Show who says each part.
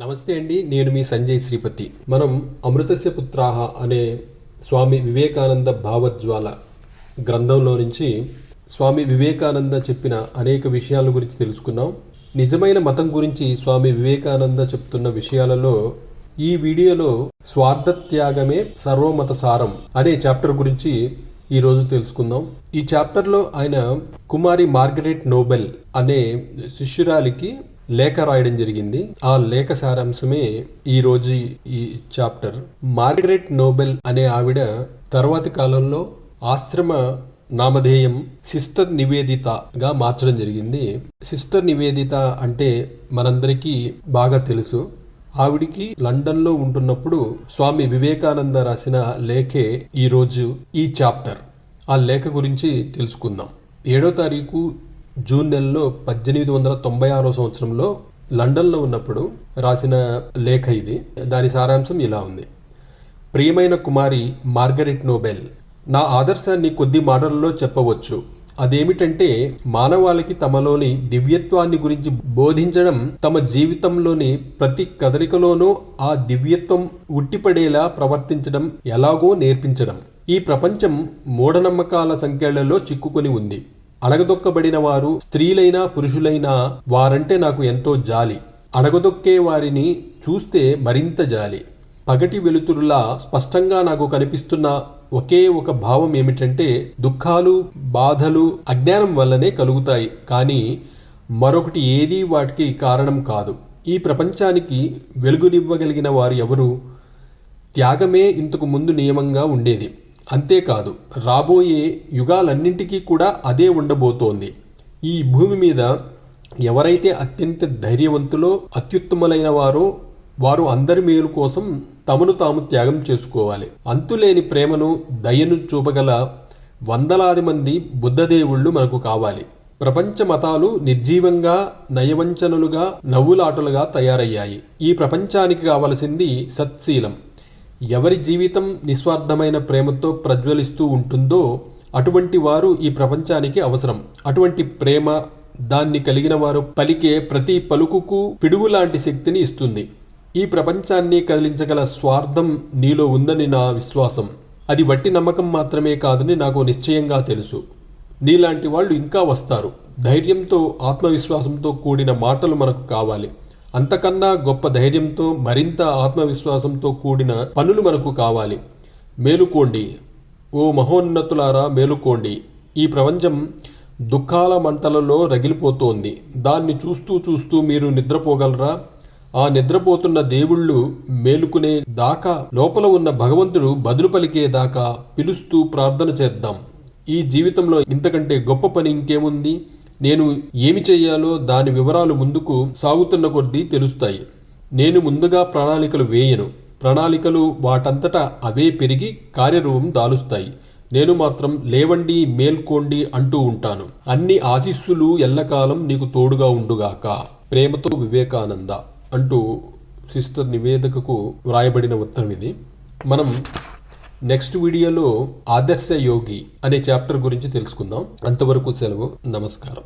Speaker 1: నమస్తే అండి నేను మీ సంజయ్ శ్రీపతి. మనం అమృతస్య పుత్రాహ అనే స్వామి వివేకానంద భావజ్వాల గ్రంథంలో నుంచి స్వామి వివేకానంద చెప్పిన అనేక విషయాల గురించి తెలుసుకున్నాం. నిజమైన మతం గురించి స్వామి వివేకానంద చెప్తున్న విషయాలలో ఈ వీడియోలో స్వార్థ త్యాగమే సర్వమత సారం అనే చాప్టర్ గురించి ఈరోజు తెలుసుకుందాం. ఈ చాప్టర్లో ఆయన కుమారి మార్గరెట్ నోబెల్ అనే శిష్యురాలికి లేఖ రాయడం జరిగింది. ఆ లేఖ సారాంశమే ఈ రోజు ఈ చాప్టర్. మార్గరెట్ నోబెల్ అనే ఆవిడ తర్వాతి కాలంలో ఆశ్రమ నామధేయం సిస్టర్ నివేదితగా మార్చడం జరిగింది. సిస్టర్ నివేదిత అంటే మనందరికీ బాగా తెలుసు. ఆవిడికి లండన్లో ఉంటున్నప్పుడు స్వామి వివేకానంద రాసిన లేఖే ఈరోజు ఈ చాప్టర్. ఆ లేఖ గురించి తెలుసుకుందాం. ఏడో తారీఖు జూన్ నెలలో పద్దెనిమిది వందల తొంభై ఆరో సంవత్సరంలో లండన్లో ఉన్నప్పుడు రాసిన లేఖ ఇది. దాని సారాంశం ఇలా ఉంది. ప్రియమైన కుమారి మార్గరెట్ నోబెల్ నా ఆదర్శాన్ని కొద్ది మాటలలో చెప్పవచ్చు. అదేమిటంటే మానవాళికి తమలోని దివ్యత్వాన్ని గురించి బోధించడం తమ జీవితంలోని ప్రతి కదలికలోనూ ఆ దివ్యత్వం ఉట్టిపడేలా ప్రవర్తించడం ఎలాగో నేర్పించడం. ఈ ప్రపంచం మూఢనమ్మకాల సంఖ్యలలో చిక్కుకొని ఉంది. అణగదొక్కబడిన వారు స్త్రీలైనా పురుషులైనా వారంటే నాకు ఎంతో జాలి. అణగదొక్కే వారిని చూస్తే మరింత జాలి. పగటి వెలుతురులా స్పష్టంగా నాకు కనిపిస్తున్న ఒకే ఒక భావం ఏమిటంటే దుఃఖాలు బాధలు అజ్ఞానం వల్లనే కలుగుతాయి. కానీ మరొకటి ఏదీ వాటికి కారణం కాదు. ఈ ప్రపంచానికి వెలుగునివ్వగలిగిన వారు ఎవరు? త్యాగమే ఇంతకు ముందు నియమంగా ఉండేది. అంతేకాదు రాబోయే యుగాలన్నింటికీ కూడా అదే ఉండబోతోంది. ఈ భూమి మీద ఎవరైతే అత్యంత ధైర్యవంతులో అత్యుత్తములైన వారో వారు అందరి మేలు కోసం తమను తాము త్యాగం చేసుకోవాలి. అంతులేని ప్రేమను దయను చూపగల వందలాది మంది బుద్ధదేవుళ్ళు మనకు కావాలి. ప్రపంచ మతాలు నిర్జీవంగా నయవంచనులుగా నవ్వులాటలుగా తయారయ్యాయి. ఈ ప్రపంచానికి కావలసింది సత్శీలం. ఎవరి జీవితం నిస్వార్థమైన ప్రేమతో ప్రజ్వలిస్తూ ఉంటుందో అటువంటి వారు ఈ ప్రపంచానికి అవసరం. అటువంటి ప్రేమ దాన్ని కలిగిన వారు పలికే ప్రతి పలుకుకు పిడుగులాంటి శక్తిని ఇస్తుంది. ఈ ప్రపంచాన్ని కదిలించగల స్వార్థం నీలో ఉందని నా విశ్వాసం. అది వట్టి నమ్మకం మాత్రమే కాదని నాకు నిశ్చయంగా తెలుసు. నీలాంటి వాళ్ళు ఇంకా వస్తారు. ధైర్యంతో ఆత్మవిశ్వాసంతో కూడిన మాటలు మనకు కావాలి. అంతకన్నా గొప్ప ధైర్యంతో మరింత ఆత్మవిశ్వాసంతో కూడిన పనులు మనకు కావాలి. మేలుకోండి. ఓ మహోన్నతులారా మేలుకోండి. ఈ ప్రపంచం దుఃఖాల మంటలలో రగిలిపోతోంది. దాన్ని చూస్తూ చూస్తూ మీరు నిద్రపోగలరా? ఆ నిద్రపోతున్న దేవుళ్ళు మేలుకునే దాకా లోపల ఉన్న భగవంతుడు బదులు పలికే దాకా పిలుస్తూ ప్రార్థన చేద్దాం. ఈ జీవితంలో ఇంతకంటే గొప్ప పని ఇంకేముంది? నేను ఏమి చేయాలో దాని వివరాలు ముందుకు సాగుతున్న కొద్దీ తెలుస్తాయి. నేను ముందుగా ప్రణాళికలు వేయను. ప్రణాళికలు వాటంతటా అవే పెరిగి కార్యరూపం దాలుస్తాయి. నేను మాత్రం లేవండి మేల్కోండి అంటూ ఉంటాను. అన్ని ఆశీస్సులు ఎల్లకాలం నీకు తోడుగా ఉండుగాక. ప్రేమతో వివేకానంద అంటూ సిస్టర్ నివేదికకు వ్రాయబడిన ఉత్తరం ఇది. మనం నెక్స్ట్ వీడియోలో ఆదర్శ యోగి అనే చాప్టర్ గురించి తెలుసుకుందాం. అంతవరకు సెలవు. నమస్కారం.